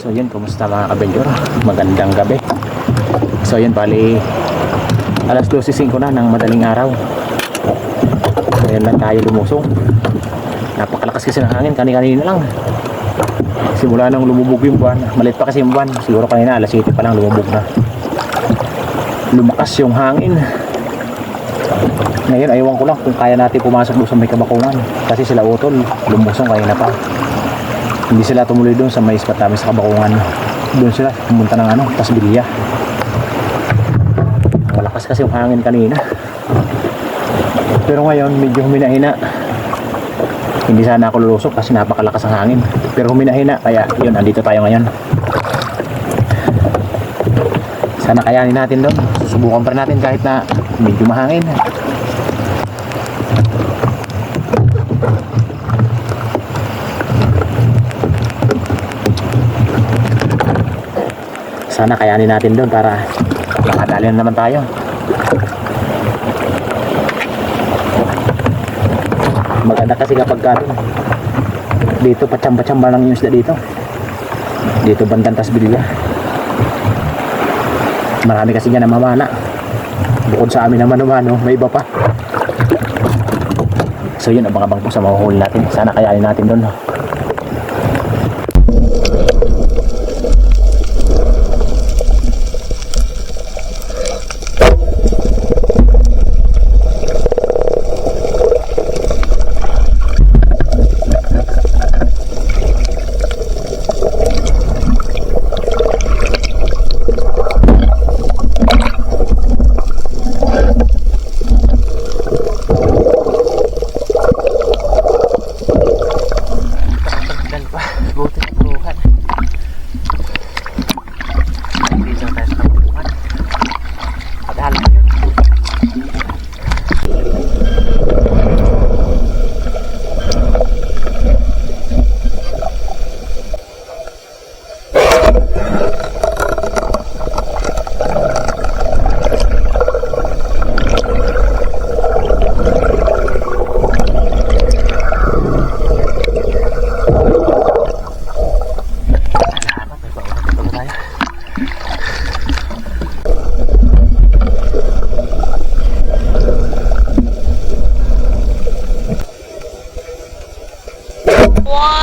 So yun, kumusta mga kabenyor? Magandang gabi. So yun, bali alas 12.05 na ng madaling araw. Ngayon lang tayo lumusong. Napakalakas kasi ng hangin, kani-kanina lang. Simula nang lumubog yung buwan. Malit pa kasi yung buwan. Siguro kanina alas 7 pa lang lumubog na. Lumakas yung hangin. Ngayon, ayawan ko lang kung kaya natin pumasok doon sa may kabakungan. Kasi sila utol, lumusong kanina pa. Hindi sila tumuloy doon sa may spot namin sa kabakungan. Doon sila pumunta ng ano, Tasbilya. Malakas kasi yung hangin kanina. Pero ngayon, medyo humina-hina. Hindi sana ako lulusok kasi napakalakas ang hangin. Pero humina-hina, kaya yun, andito tayo ngayon. Sana kayanin natin doon. Susubukan pa natin kahit na medyo mahangin. Sana kayanin natin doon para makadali na naman tayo. Maganda kasi kapag ka. Dito pachamba-chamba lang yung isda dito. Dito bandang Tasbilya. Marami kasi dyan na mamana. Bukod sa amin naman naman, no, may iba pa. So yun, abang-abang po sa mahuhuli natin. Sana kayanin natin doon. no. ว้า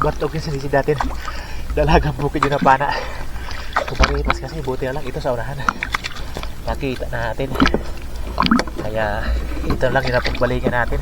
Bartog yung sinisid natin. Dalagang bukid yung napana. Kumaripas kasi, buti lang ito sa unahan. Nakita na natin. Kaya ito lang yung napagbalingan natin.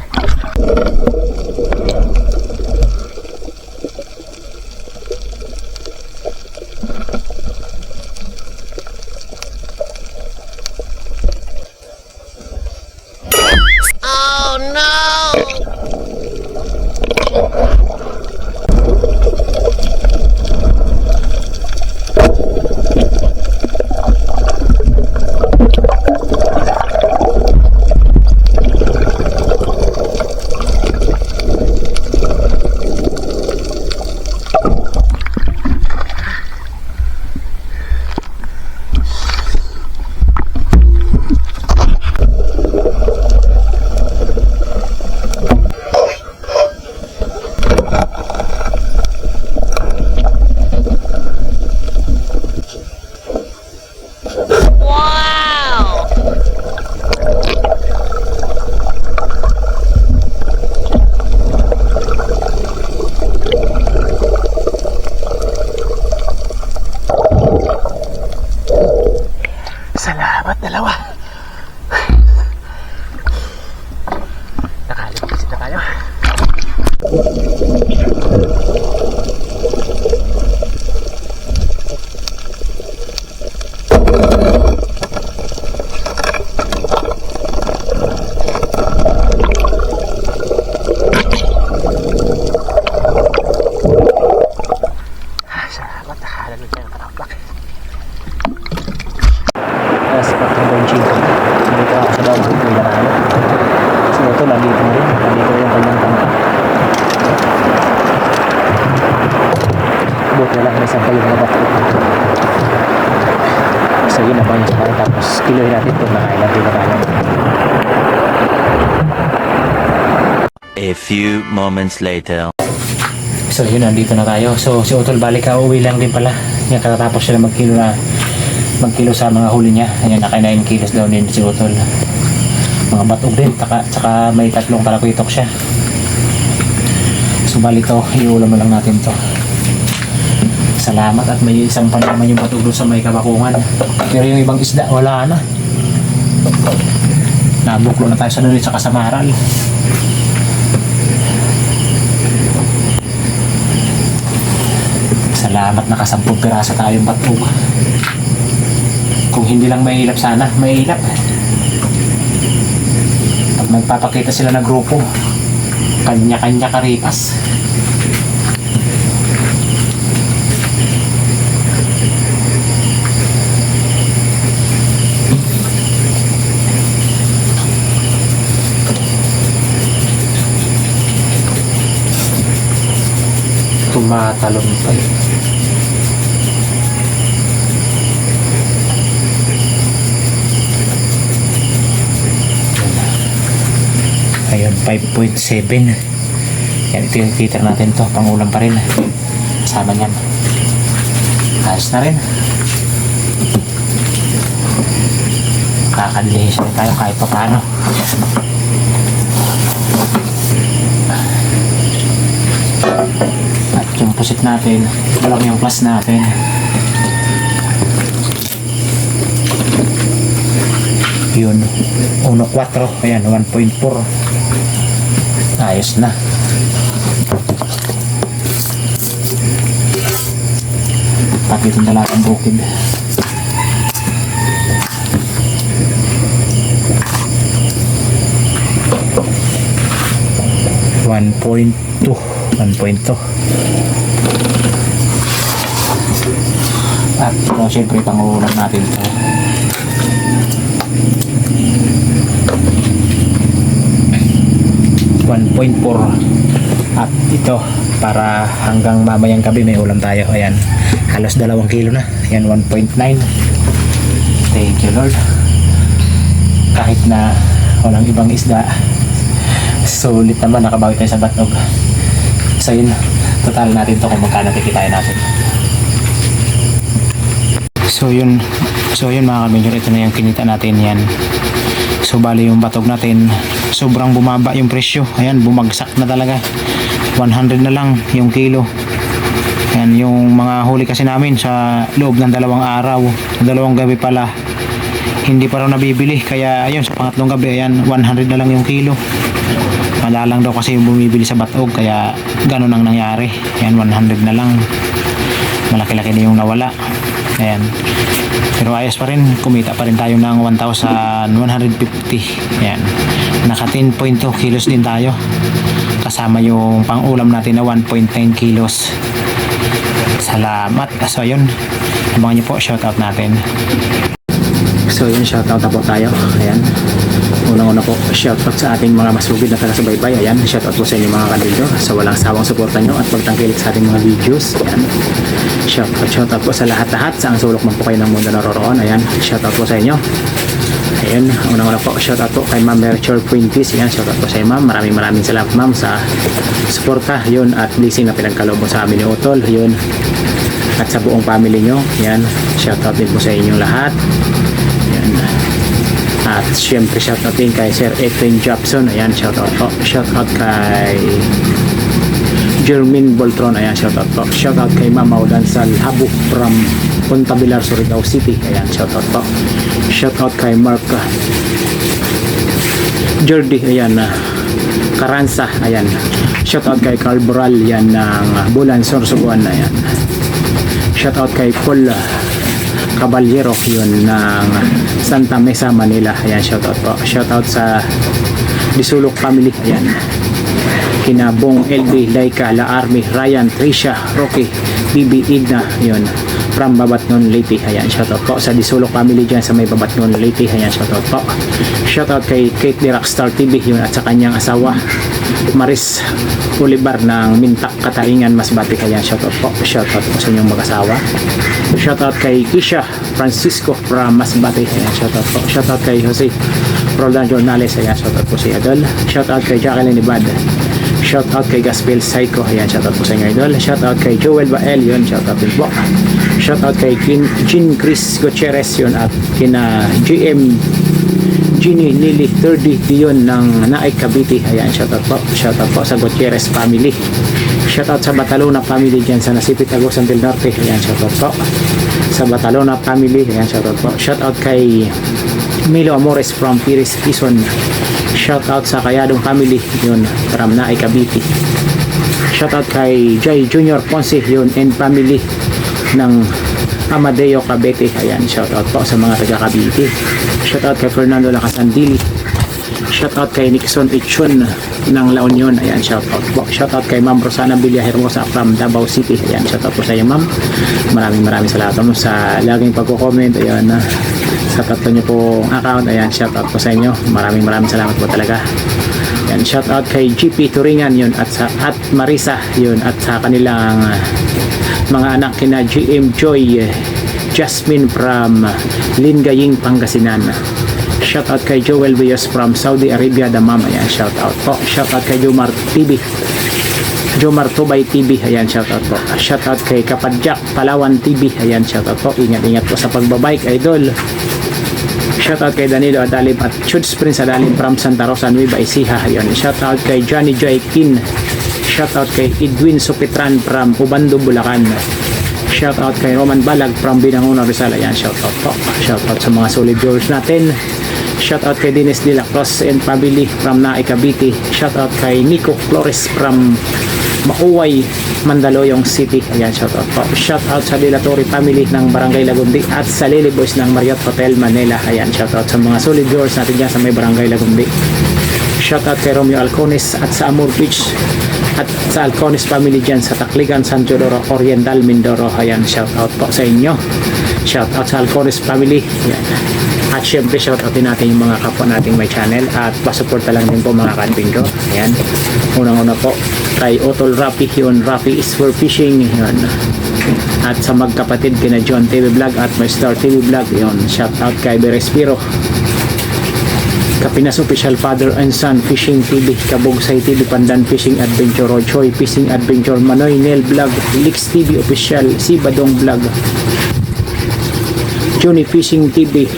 So ito, nandito na rin. Nandito yung kanyang tangka. Buti na lang may sampay yung mga bato. So yun, nabahan niya sa tayo. Tapos kilohin natin ito. Nakailan din na tayo. A few moments later. So yun, nandito na tayo. So si Utol balik ka, uwi lang din pala. Yan, kakatapos siya na magkilo na magkilo sa mga huli niya. Ayan, naka 9 kilos daw din si Utol. Mga batog din, taka, tsaka may tatlong kalakitok siya. So balik to, iulam lang natin to. Salamat at may isang pa naman yung batog sa may kabakungan. Pero yung ibang isda, wala na. Nabuklo na tayo sa nulit sa kasamaral. Salamat nakasampung piraso tayong batog. Kung hindi lang mahilap sana, mahilap. Nagpapakita sila ng grupo, kanya-kanya karipas. Tumatalon pa eh. Ayun, 5.7. Yan, ito yung titer natin to. Pangulam pa rin. Kasama niyan. Ayos na rin. Kakadilihin rin tayo kahit pa paano. At yung pusit natin, lang yung plus natin. Yun, 1.4. Ayan, 1.4 ayos na. Tapit yung dalagang bukid. One point two. One point two. At so, syempre pangulang natin to. 1.4 at ito para hanggang mamayang gabi may ulam tayo. Ayan halos 2 kilo na. Ayan 1.9 thank you lord. Kahit na walang ibang isda sulit naman nakabawi tayo sa batnog so yun total natin to kung magkano kikitayin natin. So yun so yun mga kamilyor ito na yung kinita natin. Yan. So bali yung batog natin, sobrang bumaba yung presyo. Ayan, bumagsak na talaga. 100 na lang yung kilo. Ayan, yung mga huli kasi namin sa loob ng dalawang araw, dalawang gabi pala, hindi pa raw nabibili. Kaya ayun, sa pangatlong gabi, ayan, 100 na lang yung kilo. Madalang daw kasi yung bumibili sa batog, kaya ganun ang nangyari. Ayan, 100 na lang. Malaki-laki na yung nawala. Ayan. Pero ayos pa rin, kumita pa rin tayo ng 1,150. Ayan. Naka 10.2 kilos din tayo. Kasama yung pang-ulam natin na 1.9 kilos. Salamat. So ayun, abangan niyo po, shoutout natin. So yun, shoutout na po tayo. Ayan. Unang-una po, shoutout sa ating mga masugid na taga-subaybay. Ayan, shoutout po sa inyo mga kandido sa walang sawang suporta nyo at pagtangkilik sa ating mga videos. Ayan. Shoutout, shoutout po sa lahat-lahat sa ang sulok man po kayo ng mundo naroroon. Ayan, shoutout po sa inyo. Ayan, unang-una po, shoutout po kay Ma'am Merchor Quintis. Ayan, shoutout po sa ma'am. Maraming maraming salamat ma'am sa suporta. Yun, at blessing na pinagkaloob sa amin ni Utol. Yun, at sa buong family nyo. Yan, shoutout din po sa inyong lahat. At syempre shoutout din kay Sir Edwin Jobson. Ayan, shoutout po. Shoutout kay Jermin Boltron. Ayan, shoutout po. Shoutout kay Ma'am Maudan Salhabo from Punta Bilar, Surigao City. Ayan, shoutout po. Shoutout kay Mark ah, Jordi. Ayan, ah, Karansa. Ayan. Shoutout kay Carl Boral. Yan ng Bulan, Sorsogon. Ayan. Shoutout kay Paul Caballero yun ng Santa Mesa, Manila. Ayan, shoutout po. Shoutout sa Disulok family. Ayan. Kinabong, LB, Laika, La Army, Ryan, Trisha, Rocky, BB, Igna, yun from Babatnon, Leyte. Ayan, shoutout po sa Disulok family dyan sa may Babatnon, Leyte. Ayan, shoutout po. Shoutout kay Kate ni Rockstar TV, yun at sa kanyang asawa, Maris Olivar ng Mintak, Kataingan, Masbate. Ayan, shoutout po. Shoutout po sa inyong mag-asawa. Shoutout kay Kisha Francisco from Masbate. Ayan, shoutout po. Shoutout kay Jose Roldan Jornales. Ayan, shoutout po si Idol. Shoutout kay Jacqueline Ibad. Shoutout kay Gaspel Psycho. Ayan, shoutout po sa inyo idol. Shoutout kay Joel Bael. Yun, shoutout din po. Shoutout kay Jean Chris Gutierrez. Yun, at kina GM Ginny Lily 30 Dion ng Naay Cavite. Ayan, shoutout po. Shoutout po sa Gutierrez family. Shoutout sa Batalona family dyan sa Nasipit Agosan del Norte. Ayan, shoutout po. Sa Batalona family. Ayan, shoutout po. Shoutout kay Milo Amores from Piris, Quezon. Shoutout sa Kayadong family. Yun, from Naay Cavite. Shoutout kay Jay Junior Ponce. Yun, and family ng Amadeo Cabete. Ayan, shoutout po sa mga taga Cavite. Shoutout kay Fernando Lacasandili. Shoutout kay Nixon Ichun ng La Union. Ayan, shoutout po. Shoutout kay Ma'am Rosana Villahermosa from Davao City. Ayan, shoutout po sa iyo, Ma'am. Maraming maraming salamat mo sa laging pagko-comment. Ayan, ah, sa tatlo niyo po account. Ayan, shoutout po sa inyo. Maraming maraming salamat po talaga. Ayan, shoutout kay GP Turingan yun at sa at Marisa yun at sa kanilang ah, mga anak kina GM Joy Jasmine from Lingaying, Pangasinan. Shoutout kay Joel Villas from Saudi Arabia, Damam. Ayan, shoutout po. Shoutout kay Jomar TV. Jomar Tubay TV. Ayan, shoutout po. Shoutout kay Kapadjak Palawan TV. Ayan, shoutout po. Ingat-ingat po sa pagbabike, idol. Shoutout kay Danilo Adalim at Chuds Prince Adalim from Santa Rosa, Nueva Ecija. Ayan, shoutout kay Johnny Joy Kin. Shoutout kay Edwin Supitran from Ubando, Bulacan. Shoutout kay Roman Balag from Binangono, Rizal. Ayan, shoutout po. Shoutout sa mga solid viewers natin. Shoutout kay Dennis De La Cruz and family from Naay Cavite. Shoutout kay Nico Flores from Mauway, Mandaluyong City. Ayan, shoutout po. Shoutout sa Dilatori family ng Barangay Lagundi at sa Lily Boys ng Marriott Hotel Manila. Ayan, shoutout sa mga solid viewers natin dyan sa may Barangay Lagundi. Shoutout kay Romeo Alcones at sa Amur Beach at sa Alcones family dyan sa Takligan, San Teodoro, Oriental, Mindoro. Ayan, shoutout po sa inyo. Shoutout sa Alcones family. Ayan. At syempre shoutout din natin yung mga kapwa nating may channel at pasuporta lang din po mga kanping ko. Ayan. Unang-una po kay Otol Rafi yun. Rafi is for fishing. Yun. At sa magkapatid kina John TV Vlog at my Star TV Vlog. Yun. Shoutout kay Berespiro. Kapinas Official Father and Son Fishing TV, Kabugsay TV Pandan Fishing Adventure, Rochoy Fishing Adventure, Manoy Nel Vlog, Lix TV Official, Sibadong Vlog, Johnny Fishing TV,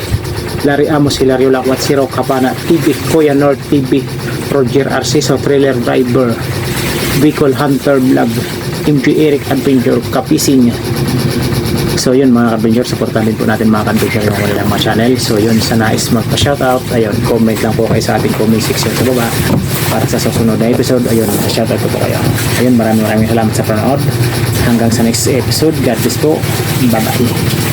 Larry Amos, Hilario Lakwat, Siro Kapana TV, Kuya North TV, Roger Arciso, Trailer Driver, Bicol Hunter Vlog, MG Eric Adventure, Kapising, So yun mga ka-Avenger, supportan din po natin mga ka-Avenger yung kanilang mga channel. So yun, sa nais magpa-shoutout, ayun, comment lang po kayo sa ating comment section sa baba para sa susunod na episode. Ayun, shoutout po po kayo. Ayun, maraming maraming salamat sa panonood. Hanggang sa next episode, God bless po. Bye-bye.